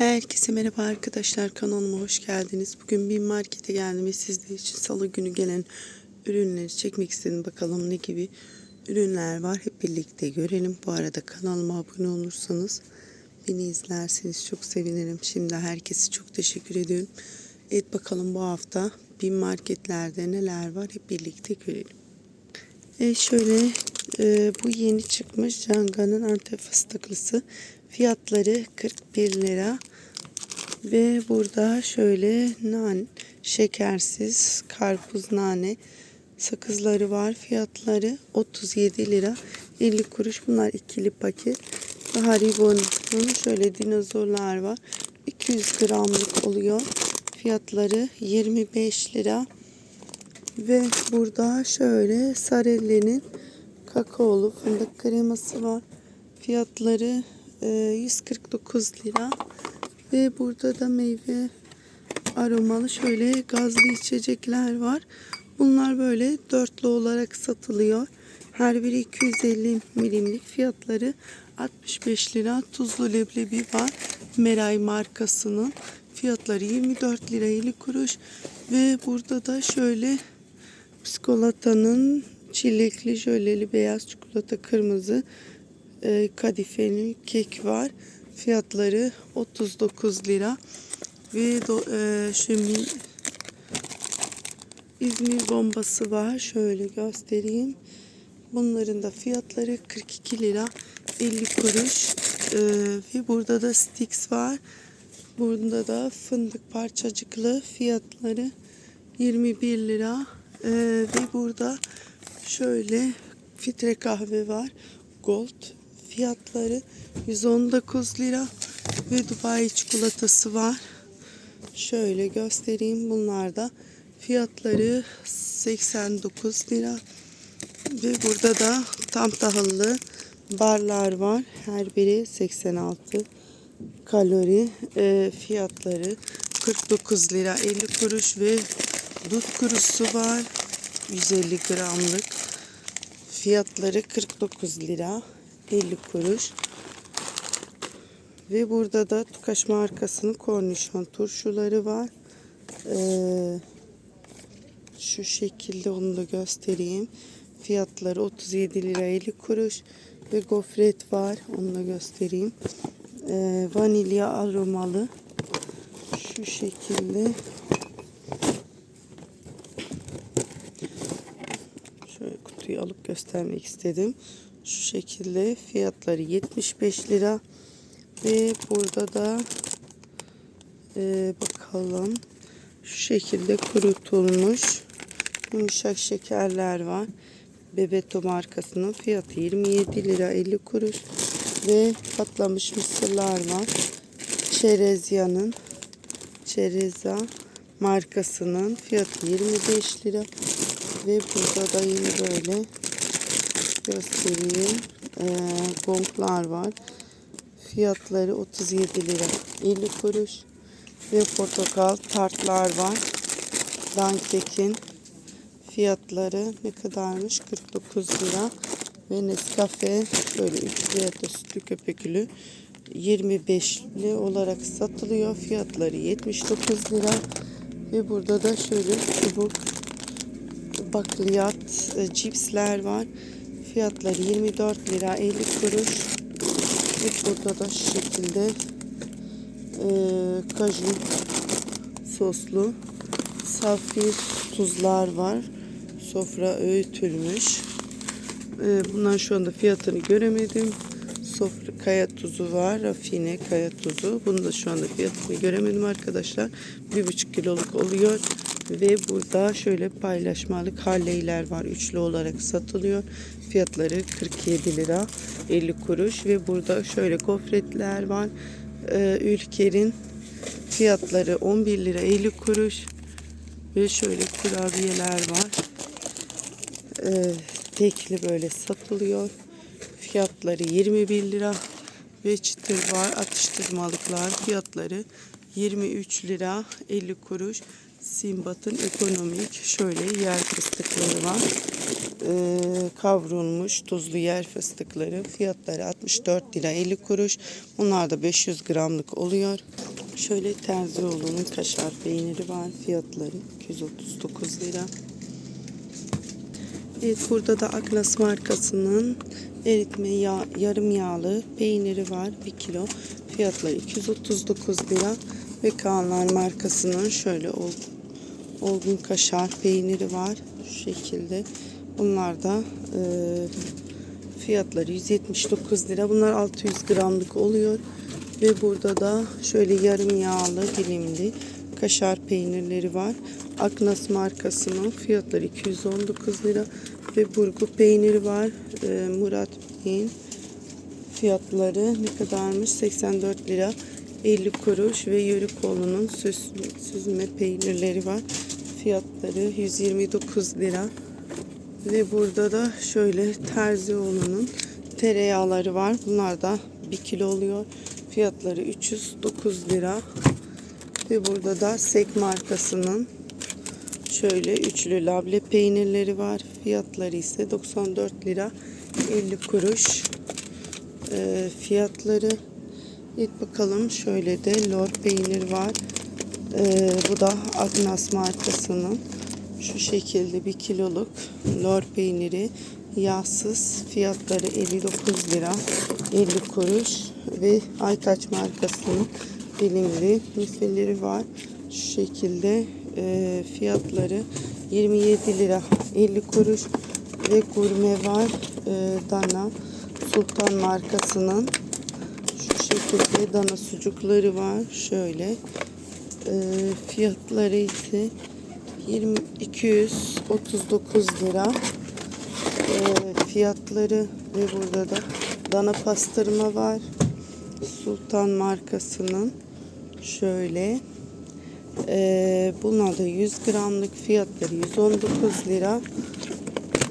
Herkese merhaba arkadaşlar kanalıma hoş geldiniz. Bugün bir markete geldim ve sizler için salı günü gelen ürünleri çekmek istedim. Bakalım ne gibi ürünler var hep birlikte görelim. Bu arada kanalıma abone olursanız beni izlerseniz çok sevinirim. Şimdi herkese çok teşekkür ediyorum. Evet bakalım bu hafta bir marketlerde neler var hep birlikte görelim. E şöyle e, bu yeni çıkmış Canga'nın Antep fıstıklısı. Fiyatları 41 lira. Ve burada şöyle nan, şekersiz karpuz nane sakızları var. Fiyatları 37 lira 50 kuruş. Bunlar ikili paket. Haribo'nun şöyle dinozorlar var. 200 gramlık oluyor. Fiyatları 25 lira. Ve burada şöyle Sarelli'nin kakaolu fındık kreması var. Fiyatları e, 149 lira. Ve burada da meyve aromalı şöyle gazlı içecekler var. Bunlar böyle dörtlü olarak satılıyor. Her biri 250 milimlik fiyatları 65 lira. Tuzlu leblebi var. Meray markasının fiyatları 24 lira 50 kuruş. Ve burada da şöyle Biskolatanın çilekli jöleli beyaz çikolata kırmızı e, kadifeli kek var. Fiyatları 39 lira. Ve do, e, şimdi İzmir bombası var. Şöyle göstereyim. Bunların da fiyatları 42 lira 50 kuruş. E, ve burada da Stix var. Burada da fındık parçacıklı fiyatları 21 lira. Ee, ve burada şöyle filtre kahve var. Gold fiyatları 119 lira ve Dubai çikolatası var. Şöyle göstereyim. Bunlar da fiyatları 89 lira. Ve burada da tam tahıllı barlar var. Her biri 86 kalori. Ee, fiyatları 49 lira 50 kuruş ve Dut kurusu var. 150 gramlık. Fiyatları 49 lira 50 kuruş. Ve burada da Tukaş markasının kornişon turşuları var. Ee, şu şekilde onu da göstereyim. Fiyatları 37 lira 50 kuruş. Ve gofret var. Onu da göstereyim. Ee, vanilya aromalı. Şu şekilde. Şöyle kutuyu alıp göstermek istedim. Şu şekilde fiyatları 75 lira. Ve burada da e, bakalım şu şekilde kurutulmuş yumuşak şekerler var. Bebeto markasının fiyatı 27 lira 50 kuruş ve patlamış mısırlar var. Çerezya'nın Çereza markasının fiyatı 25 lira ve burada da yine böyle göstereyim. Ee, gonglar var. Fiyatları 37 lira 50 kuruş. Ve portakal tartlar var. Dankek'in fiyatları ne kadarmış? 49 lira. Ve Nescafe şöyle 3 lirada sütlü köpekülü 25'li olarak satılıyor. Fiyatları 79 lira. Ve burada da şöyle çubuk bakliyat e, cipsler var. Fiyatları 24 lira 50 kuruş. Ve burada da şu şekilde e, kaju soslu safir tuzlar var. Sofra öğütülmüş. E, bundan şu anda fiyatını göremedim. Sofra kaya tuzu var. Rafine kaya tuzu. Bunu da şu anda fiyatını göremedim arkadaşlar. Bir buçuk kiloluk oluyor. Ve burada şöyle paylaşmalık halleyler var. Üçlü olarak satılıyor. Fiyatları 47 lira 50 kuruş. Ve burada şöyle gofretler var. Ee, Ülker'in fiyatları 11 lira 50 kuruş. Ve şöyle kurabiyeler var. Ee, tekli böyle satılıyor. Fiyatları 21 lira. Ve çıtır var. Atıştırmalıklar fiyatları 23 lira 50 kuruş. Simbat'ın ekonomik şöyle yer fıstıkları var. e, kavrulmuş tuzlu yer fıstıkları. Fiyatları 64 lira 50 kuruş. Bunlar da 500 gramlık oluyor. Şöyle Terzioğlu'nun kaşar peyniri var. Fiyatları 239 lira. Evet burada da Aklas markasının eritme yağ, yarım yağlı peyniri var 1 kilo. Fiyatları 239 lira ve Kaanlar markasının şöyle ol, olgun kaşar peyniri var şu şekilde. Bunlar da e, fiyatları 179 lira. Bunlar 600 gramlık oluyor. Ve burada da şöyle yarım yağlı dilimli kaşar peynirleri var. Aknas markasının fiyatları 219 lira ve burgu peyniri var. Ee, Murat Bey'in fiyatları ne kadarmış? 84 lira 50 kuruş ve Yörükoğlu'nun süzme peynirleri var. Fiyatları 129 lira. Ve burada da şöyle Terzioğlu'nun tereyağları var. Bunlar da 1 kilo oluyor. Fiyatları 309 lira. Ve burada da Sek markasının şöyle üçlü labne peynirleri var. Fiyatları ise 94 lira 50 kuruş. Ee, fiyatları Evet bakalım şöyle de lor peynir var. Ee, bu da Agnas markasının şu şekilde bir kiloluk lor peyniri. Yağsız fiyatları 59 lira 50 kuruş ve Aytaç markasının dilimli mifeleri var. Şu şekilde e, fiyatları 27 lira 50 kuruş ve gurme var. E, dana Sultan markasının şu şekilde dana sucukları var. Şöyle e, fiyatları ise 20 239 lira. E, fiyatları ve burada da? Dana pastırma var. Sultan markasının. Şöyle. E, buna da 100 gramlık fiyatları 119 lira.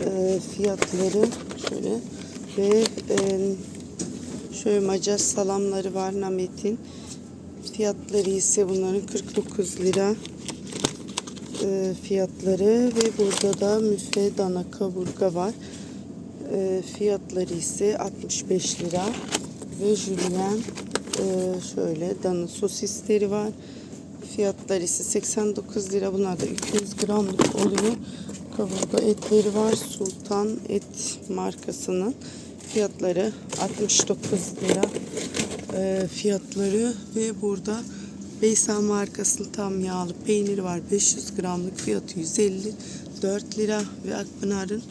E, fiyatları şöyle. Ve e, şöyle Macar salamları var Namet'in fiyatları ise bunların 49 lira e, fiyatları ve burada da müfe dana kaburga var. E, fiyatları ise 65 lira ve jülyen e, şöyle dana sosisleri var. Fiyatları ise 89 lira bunlar da 200 gramlık oluyor. Kaburga etleri var sultan et markasının fiyatları 69 lira fiyatları ve burada Beysel markasının tam yağlı peyniri var 500 gramlık fiyatı 154 lira ve Akpınar'ın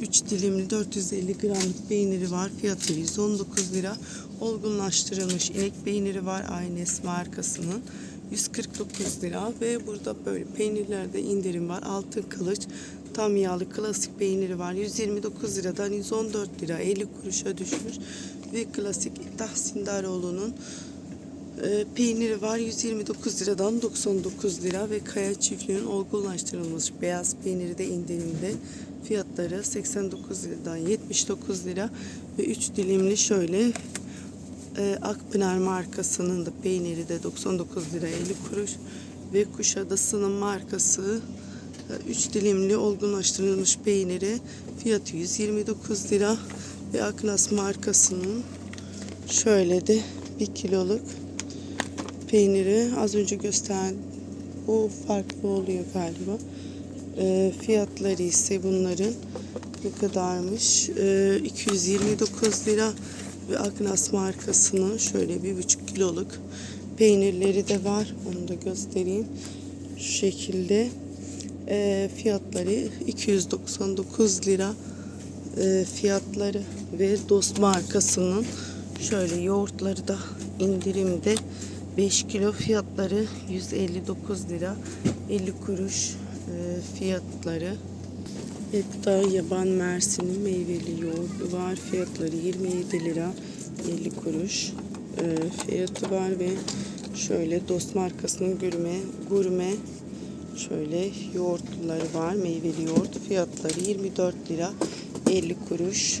3 dilimli 450 gramlık peyniri var. Fiyatı 119 lira. Olgunlaştırılmış inek peyniri var. Aynes markasının. 149 lira ve burada böyle peynirlerde indirim var. Altın kılıç tam yağlı klasik peyniri var. 129 liradan 114 lira 50 kuruşa düşmüş. Ve klasik Tahsindaroğlu'nun e, peyniri var 129 liradan 99 lira ve kaya çiftliğinin olgunlaştırılmış beyaz peyniri de indirimde. Fiyatları 89 liradan 79 lira ve 3 dilimli şöyle e, Akpınar markasının da peyniri de 99 lira 50 kuruş ve Kuşadası'nın markası 3 dilimli olgunlaştırılmış peyniri fiyatı 129 lira ve Aknas markasının şöyle de 1 kiloluk peyniri az önce gösterdim. Bu farklı oluyor galiba. E, fiyatları ise bunların ne kadarmış? E, 229 lira ve Agnas markasının şöyle bir buçuk kiloluk peynirleri de var. Onu da göstereyim. Şu şekilde e, fiyatları 299 lira e, fiyatları ve Dost markasının şöyle yoğurtları da indirimde 5 kilo fiyatları 159 lira 50 kuruş e, fiyatları. Da yaban mersini meyveli yoğurdu var. Fiyatları 27 lira 50 kuruş e, fiyatı var ve şöyle Dost markasının gurme, gurme şöyle yoğurtları var. Meyveli yoğurt fiyatları 24 lira 50 kuruş